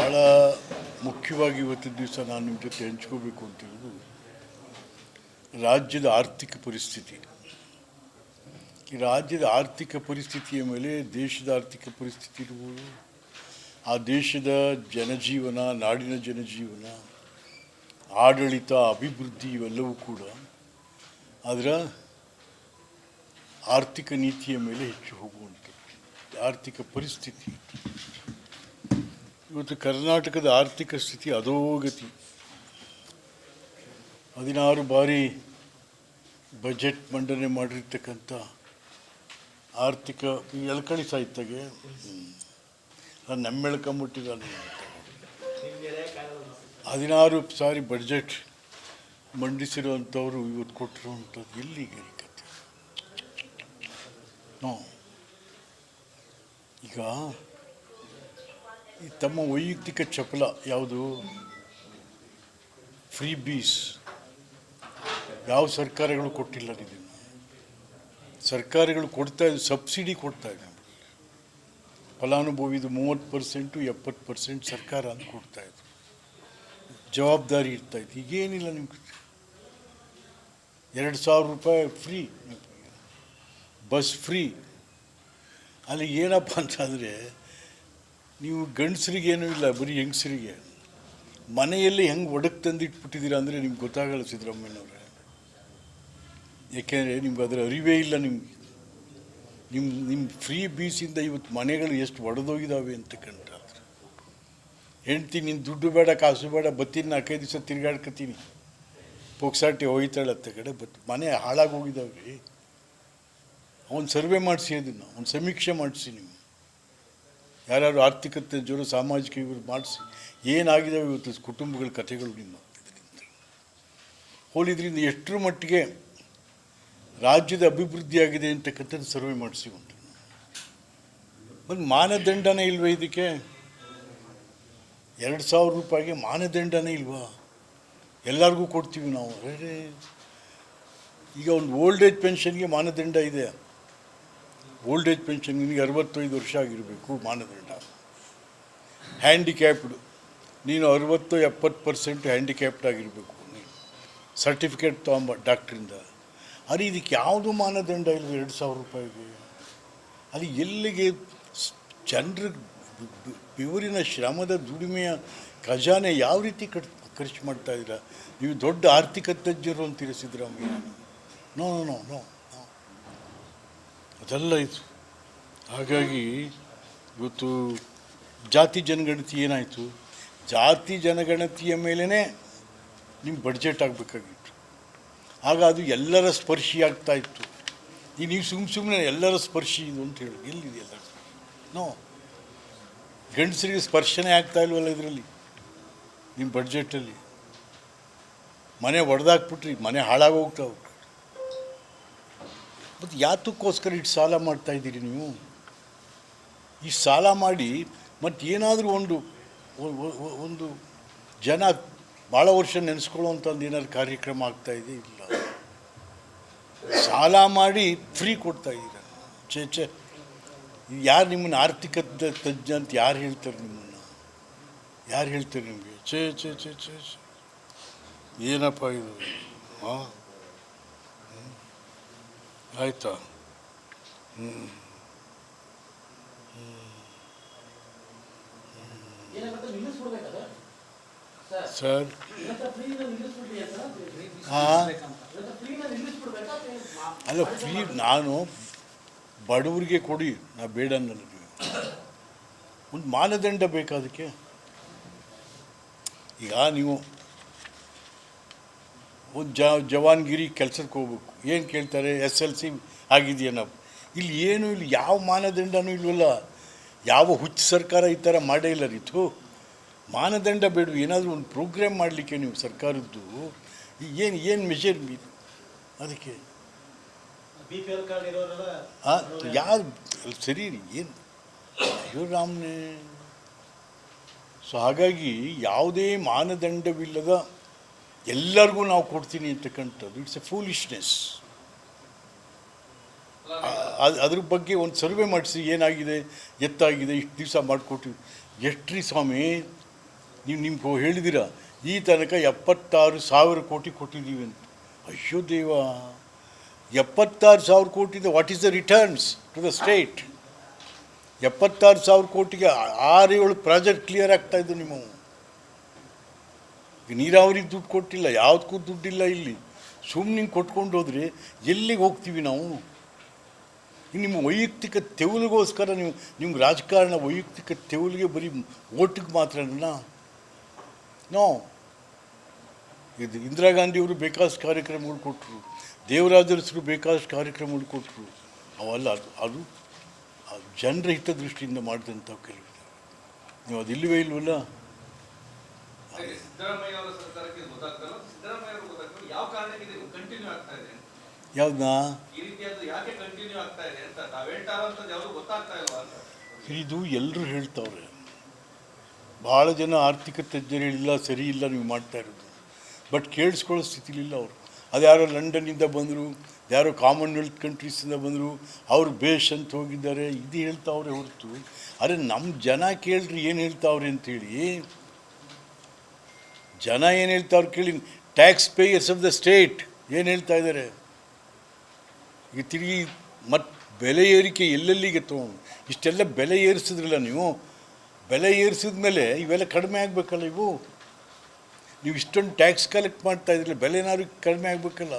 ಭಾಳ ಮುಖ್ಯವಾಗಿ ಇವತ್ತಿನ ದಿವಸ ನಾನು ನಿಮ್ಮ ಜೊತೆ ಹಂಚ್ಕೋಬೇಕು ಹೇಳೋದು, ರಾಜ್ಯದ ಆರ್ಥಿಕ ಪರಿಸ್ಥಿತಿ. ಈ ರಾಜ್ಯದ ಆರ್ಥಿಕ ಪರಿಸ್ಥಿತಿಯ ಮೇಲೆ ದೇಶದ ಆರ್ಥಿಕ ಪರಿಸ್ಥಿತಿ ಇರ್ಬೋದು, ಆ ದೇಶದ ಜನಜೀವನ, ನಾಡಿನ ಜನಜೀವನ, ಆಡಳಿತ, ಅಭಿವೃದ್ಧಿ ಇವೆಲ್ಲವೂ ಕೂಡ ಅದರ ಆರ್ಥಿಕ ನೀತಿಯ ಮೇಲೆ ಹೆಚ್ಚು ಹೋಗುವಂಥದ್ದು, ಆರ್ಥಿಕ ಪರಿಸ್ಥಿತಿ. ಇವತ್ತು ಕರ್ನಾಟಕದ ಆರ್ಥಿಕ ಸ್ಥಿತಿ ಅಧೋಗತಿ. ಹದಿನಾರು ಬಾರಿ ಬಜೆಟ್ ಮಂಡನೆ ಮಾಡಿರ್ತಕ್ಕಂಥ ಆರ್ಥಿಕ ಈ ಎಳ್ಕಣಿ ಸಾಹಿತ್ಯಗೆ ನಾನು ನೆಮ್ಮೆಳ್ಕೊಂಬಿಟ್ಟಿದ್ದಾನೆ ಹದಿನಾರು ಸಾರಿ ಬಜೆಟ್ ಮಂಡಿಸಿರುವಂಥವ್ರು ಇವತ್ತು ಕೊಟ್ಟಿರುವಂಥದ್ದು ಎಲ್ಲಿಗೆ ಕಥೆ? ಈಗ ಈ ತಮ್ಮ ವೈಯಕ್ತಿಕ ಚಪಲ ಯಾವುದು? ಫ್ರೀ ಬೀಸ್ ಯಾವ ಸರ್ಕಾರಗಳು ಕೊಟ್ಟಿಲ್ಲ ಇದನ್ನು ಸರ್ಕಾರಗಳು ಕೊಡ್ತಾ ಇದೆ ಸಬ್ಸಿಡಿ ಕೊಡ್ತಾ ಇದೆ ಫಲಾನುಭವಿದು ಮೂವತ್ತು ಪರ್ಸೆಂಟು ಎಪ್ಪತ್ತು ಪರ್ಸೆಂಟ್ ಸರ್ಕಾರ ಅಂತ ಕೊಡ್ತಾ ಇದ್ರು. ಜವಾಬ್ದಾರಿ ಇರ್ತಾ ಇತ್ತು. ಈಗೇನಿಲ್ಲ ನಿಮ್ಗೆ? ಎರಡು ಸಾವಿರ ರೂಪಾಯಿ ಫ್ರೀ ಬಸ್ ಫ್ರೀ ಅಲ್ಲಿ ಏನಪ್ಪ ಅಂತಂದರೆ ನೀವು ಗಂಡಸರಿಗೇನೂ ಇಲ್ಲ, ಬರೀ ಹೆಂಗಸರಿಗೆ. ಮನೆಯಲ್ಲಿ ಹೆಂಗೆ ಒಡಕ್ ತಂದಿಟ್ಬಿಟ್ಟಿದ್ದೀರಾ ಅಂದರೆ ನಿಮ್ಗೆ ಗೊತ್ತಾಗಲ್ಲ ಸಿದ್ದರಾಮಯ್ಯನವ್ರೆ. ಯಾಕೆಂದರೆ ನಿಮ್ಗೆ ಅದರ ಅರಿವೇ ಇಲ್ಲ ನಿಮಗೆ. ನಿಮ್ಮ ನಿಮ್ಮ ಫ್ರೀ ಬೀಸಿಂದ ಇವತ್ತು ಮನೆಗಳು ಎಷ್ಟು ಒಡೆದೋಗಿದ್ದಾವೆ ಅಂತಕ್ಕಂಥ ಹೆಂಡ್ತಿ ನಿನ್ನ ದುಡ್ಡು ಬೇಡ, ಕಾಸು ಬೇಡ, ಬತ್ತೀನಿ, ನಾಲ್ಕೈದು ದಿವಸ ತಿರ್ಗಾಡ್ಕತೀನಿ ಪೋಕ್ಸಾಟಿ ಹೋಯ್ತಾಳೆ ಅತ್ತ ಕಡೆ ಬಟ್ ಮನೆ ಹಾಳಾಗಿ ಹೋಗಿದ್ದಾವೆ ರೀ ಅವ್ನು ಸರ್ವೆ ಮಾಡಿಸಿ ಅದನ್ನು, ಅವ್ನು ಸಮೀಕ್ಷೆ ಮಾಡಿಸಿ ನೀವು ಯಾರ್ಯಾರು ಆರ್ಥಿಕತೆ ಜೋರು ಸಾಮಾಜಿಕ ಇವರು ಮಾಡಿಸಿ ಏನಾಗಿದ್ದಾವೆ ಇವತ್ತು ಕುಟುಂಬಗಳ ಕಥೆಗಳು ನಿಮ್ಮ ಇದರಿಂದ ಹೋಲಿದ್ರಿಂದ ಎಷ್ಟರ ಮಟ್ಟಿಗೆ ರಾಜ್ಯದ ಅಭಿವೃದ್ಧಿ ಆಗಿದೆ ಅಂತಕ್ಕಂಥದ್ದು ಸರ್ವೆ ಮಾಡಿಸಿ ಉಂಟು. ಒಂದು ಮಾನದಂಡನೇ ಇಲ್ವೇ ಇದಕ್ಕೆ? ಎರಡು ಸಾವಿರ ರೂಪಾಯಿಗೆ ಮಾನದಂಡನೇ ಇಲ್ವಾ? ಎಲ್ಲರಿಗೂ ಕೊಡ್ತೀವಿ ನಾವು. ಈಗ ಒಂದು ಓಲ್ಡ್ ಏಜ್ ಪೆನ್ಷನ್ಗೆ ಮಾನದಂಡ ಇದೆ. ಓಲ್ಡ್ ಏಜ್ ಪೆನ್ಷನ್ ನಿನಗೆ ಅರವತ್ತೈದು ವರ್ಷ ಆಗಿರಬೇಕು ಮಾನದಂಡ. ಹ್ಯಾಂಡಿಕ್ಯಾಪ್ಡ್ ನೀನು ಅರವತ್ತು, ಎಪ್ಪತ್ತು ಪರ್ಸೆಂಟ್ ಹ್ಯಾಂಡಿಕ್ಯಾಪ್ಡ್ ಆಗಿರಬೇಕು. ನೀನು ಸರ್ಟಿಫಿಕೇಟ್ ತೊಗೊಂಬ ಡಾಕ್ಟ್ರಿಂದ. ಅದು ಇದಕ್ಕೆ ಯಾವುದು ಮಾನದಂಡ ಇಲ್ಲ ಎರಡು ಸಾವಿರ ರೂಪಾಯಿಗೆ? ಅದು ಎಲ್ಲಿಗೆ ಜನರ ಬೆವರಿನ ಶ್ರಮದ ದುಡಿಮೆಯ ಖಜಾನೆ ಯಾವ ರೀತಿ ಕಟ್ ಖರ್ಚು ಮಾಡ್ತಾ ಇದ್ದೀರಾ? ನೀವು ದೊಡ್ಡ ಆರ್ಥಿಕ ತಜ್ಞರು ಅಂತೀರ Siddaramaiah no no no no ಅದೆಲ್ಲ ಇತ್ತು ಹಾಗಾಗಿ ಇವತ್ತು ಜಾತಿ ಜನಗಣತಿ ಏನಾಯಿತು? ಜಾತಿ ಜನಗಣತಿಯ ಮೇಲೇ ನಿಮ್ಮ ಬಡ್ಜೆಟ್ ಆಗಬೇಕಾಗಿತ್ತು. ಆಗ ಅದು ಎಲ್ಲರ ಸ್ಪರ್ಶಿ ಆಗ್ತಾ ಇತ್ತು. ಈಗ ನೀವು ಸುಮ್ಮ ಸುಮ್ಮನೆ ಎಲ್ಲರ ಸ್ಪರ್ಶಿ ಇದು ಅಂತ ಹೇಳಿ. ಎಲ್ಲಿದೆ ಎಲ್ಲರ ನೋ. ಗಂಡಸರಿಗೆ ಸ್ಪರ್ಶನೇ ಆಗ್ತಾ ಇಲ್ವಲ್ಲ ಇದರಲ್ಲಿ? ನಿಮ್ಮ ಬಡ್ಜೆಟಲ್ಲಿ ಮನೆ ಒಡೆದಾಕ್ಬಿಟ್ರಿ, ಮನೆ ಹಾಳಾಗೋಗ್ತಾವೆ ಮತ್ತು ಯಾತಕ್ಕೋಸ್ಕರ ಇಟ್ಟು ಸಾಲ ಮಾಡ್ತಾ ಇದ್ದೀರಿ ನೀವು? ಈ ಸಾಲ ಮಾಡಿ ಮತ್ತು ಏನಾದರೂ ಒಂದು ಒಂದು ಜನ ಭಾಳ ವರ್ಷ ನೆನೆಸ್ಕೊಳ್ಳೋವಂಥದ್ದು ಏನಾದ್ರು ಕಾರ್ಯಕ್ರಮ ಆಗ್ತಾ ಇದೆ ಇಲ್ಲ? ಸಾಲ ಮಾಡಿ ಫ್ರೀ ಕೊಡ್ತಾ ಇದ್ದೀರ? ಚೇ ಚೆ ಯಾರು ನಿಮ್ಮನ್ನು ಆರ್ಥಿಕ ತಜ್ಞ ಅಂತ ಯಾರು ಹೇಳ್ತಾರೆ ನಿಮ್ಮನ್ನು? ಯಾರು ಹೇಳ್ತಾರೆ ನಿಮಗೆ? ಛೇ ಚೇ ಚೇ ಚೇ. ಏನಪ್ಪ ಇದು? ಹಾಂ ಆಯ್ತಾ? ಹ್ಞೂ ಸರ್. ಹಾಂ. ಅಲ್ಲ ಫ್ರೀ ನಾನು ಬಡವರಿಗೆ ಕೊಡಿ ನಾ ಬೇಡ ನನಗೆ ಒಂದು ಮಾನದಂಡ ಬೇಕಾದಕ್ಕೆ ಈಗ ನೀವು ಒಂದು ಜ ಜವಾನ್ಗಿರಿ ಕೆಲಸಕ್ಕೆ ಹೋಗ್ಬೇಕು. ಏನು ಕೇಳ್ತಾರೆ? ಎಸ್ ಎಲ್ ಸಿ ಆಗಿದೆಯೇನೋ ಇಲ್ಲಿ ಏನು ಇಲ್ಲಿ ಯಾವ ಮಾನದಂಡನೂ ಇಲ್ವಲ್ಲ. ಯಾವ ಹುಚ್ಚು ಸರ್ಕಾರ ಈ ಥರ ಮಾಡೇ ಇಲ್ಲ ರೀತು ಮಾನದಂಡ ಬೇಡ ಏನಾದರೂ ಒಂದು ಪ್ರೋಗ್ರಾಮ್ ಮಾಡಲಿಕ್ಕೆ ನೀವು ಸರ್ಕಾರದ್ದು. ಏನು ಏನು ಮೆಷರ್ ಅದಕ್ಕೆ? ಹಾಂ ಯಾರು ಸರಿ ಏನು? ಅಯ್ಯೋ ರಾಮ್ನೇ. ಸೊ ಹಾಗಾಗಿ ಯಾವುದೇ ಮಾನದಂಡವಿಲ್ಲದ ಎಲ್ಲರಿಗೂ ನಾವು ಕೊಡ್ತೀನಿ ಅಂತಕ್ಕಂಥದ್ದು ಇಟ್ಸ್ ಎ ಫೂಲಿಶ್ನೆಸ್ ಅದ್ರ ಬಗ್ಗೆ ಒಂದು ಸರ್ವೆ ಮಾಡಿಸಿ, ಏನಾಗಿದೆ, ಎತ್ತಾಗಿದೆ, ಇಷ್ಟು ದಿವಸ ಮಾಡಿಕೊಟ್ಟಿವಿ ಎಷ್ಟು ರೀ ಸ್ವಾಮಿ, ನೀವು ನಿಮ್ಗೆ ಹೇಳಿದಿರಾ, ಈ ತನಕ ಎಪ್ಪತ್ತಾರು ಸಾವಿರ ಕೋಟಿ ಕೊಟ್ಟಿದ್ದೀವಿ ಅಂತ. ಅಯ್ಯೋ ದೇವ, ಎಪ್ಪತ್ತಾರು ಸಾವಿರ ಕೋಟಿದ what is the returns to the state ಎಪ್ಪತ್ತಾರು ಸಾವಿರ ಕೋಟಿಗೆ ಆರು ಏಳು ಪ್ರಾಜೆಕ್ಟ್ ಕ್ಲಿಯರ್ ಆಗ್ತಾಯಿದ್ದು ನಿಮ್ಮ ಈಗ ನೀರಾವರಿಗೆ ದುಡ್ಡು ಕೊಟ್ಟಿಲ್ಲ, ಯಾವುದಕ್ಕೂ ದುಡ್ಡಿಲ್ಲ ಇಲ್ಲಿ. ಸುಮ್ಮನೆ ಕೊಟ್ಕೊಂಡು ಹೋದರೆ ಎಲ್ಲಿಗೆ ಹೋಗ್ತೀವಿ ನಾವು? ನಿಮ್ಮ ವೈಯಕ್ತಿಕ ತೆವಲಿಗೋಸ್ಕರ ನೀವು, ನಿಮ್ಗೆ ರಾಜಕಾರಣ ವೈಯಕ್ತಿಕ ತೆವಲಿಗೆ ಬರೀ ಓಟಿಗೆ ಮಾತ್ರ ನೋ. ಇದು ಇಂದಿರಾ ಗಾಂಧಿಯವರು ಬೇಕಾದಷ್ಟು ಕಾರ್ಯಕ್ರಮಗಳು ಕೊಟ್ಟರು ದೇವರಾಜರಸರು ಬೇಕಾದಷ್ಟು ಕಾರ್ಯಕ್ರಮಗಳು ಕೊಟ್ಟರು ಅವೆಲ್ಲ ಅದು ಅದು ಜನರ ಹಿತದೃಷ್ಟಿಯಿಂದ ಮಾಡಿದಂಥ ಕೆಲವು. ನೀವು ಅದಿಲ್ಲವೇ ಇಲ್ವಲ್ಲ? ಹಾಗೆ ಸಿದ್ದರಾಮಯ್ಯ ಅವರ ಸರ್ಕಾರಕ್ಕೆ ಇದು ಗೊತ್ತಾಗ್ತಲ್ಲ? ಸಿದ್ದರಾಮಯ್ಯ ಅವರು ಗೊತ್ತಾಗ್ತಲ್ಲ ಯಾವ ಕಾರಣಕ್ಕೆ ಇದು ಕಂಟಿನ್ಯೂ ಆಗ್ತಾ ಇದೆ ಯಾವ್ದನ್ನ ಈ ರೀತಿಯಾದ ಯಾಕೆ ಕಂಟಿನ್ಯೂ ಆಗ್ತಾ ಇದೆ ಅಂತ ತಾವ್ ಹೇಳ್ತಾರ ಅಂತ ಯಾವ್ದು ಗೊತ್ತಾಗ್ತಾ ಇಲ್ವಾ ಅಂತ. ಇದು ಎಲ್ಲರೂ ಹೇಳ್ತಾವ್ರೆ. ಭಾಳ ಜನ ಆರ್ಥಿಕ ತಜ್ಞರು ಹೇಳಿಲ್ಲ ಸರಿ ಇಲ್ಲ ನೀವು ಮಾಡ್ತಾ ಇರೋದು. ಬಟ್ ಕೇಳಿಸ್ಕೊಳ್ಳೋ ಸ್ಥಿತಿಲಿಲ್ಲ ಅವರು. ಅದು ಯಾರೋ ಲಂಡನ್ನಿಂದ ಬಂದರು ಯಾರೋ ಕಾಮನ್ವೆಲ್ತ್ ಕಂಟ್ರೀಸಿಂದ ಬಂದರು ಅವ್ರು ಬೇಷ್ ಅಂತ ಹೋಗಿದ್ದಾರೆ ಇದು ಹೇಳ್ತಾವ್ರೆ ಹೊರತು. ಅರೆ ನಮ್ಮ ಜನ ಕೇಳ್ರಿ ಏನು ಹೇಳ್ತಾವ್ರೆ ಅಂತೇಳಿ ಜನ ಏನು ಹೇಳ್ತಾವ್ರೆ ಕೇಳಿ tax payers of the state ಏನು ಹೇಳ್ತಾ ಇದ್ದಾರೆ ಈಗ ತಿರುಗಿ ಮತ್ತು ಬೆಲೆ ಏರಿಕೆ ಎಲ್ಲೆಲ್ಲಿಗೆ ತೊಗೊಂಡು, ಇಷ್ಟೆಲ್ಲ ಬೆಲೆ ಏರಿಸಿದ್ರಲ್ಲ ನೀವು? ಬೆಲೆ ಏರಿಸಿದ ಮೇಲೆ ಇವೆಲ್ಲ ಕಡಿಮೆ ಆಗಬೇಕಲ್ಲ ಇವು? ನೀವು ಇಷ್ಟೊಂದು ಟ್ಯಾಕ್ಸ್ ಕಲೆಕ್ಟ್ ಮಾಡ್ತಾ ಇದ್ರಲ್ಲ ಬೆಲೆನಾದ್ರು ಕಡಿಮೆ ಆಗಬೇಕಲ್ಲ.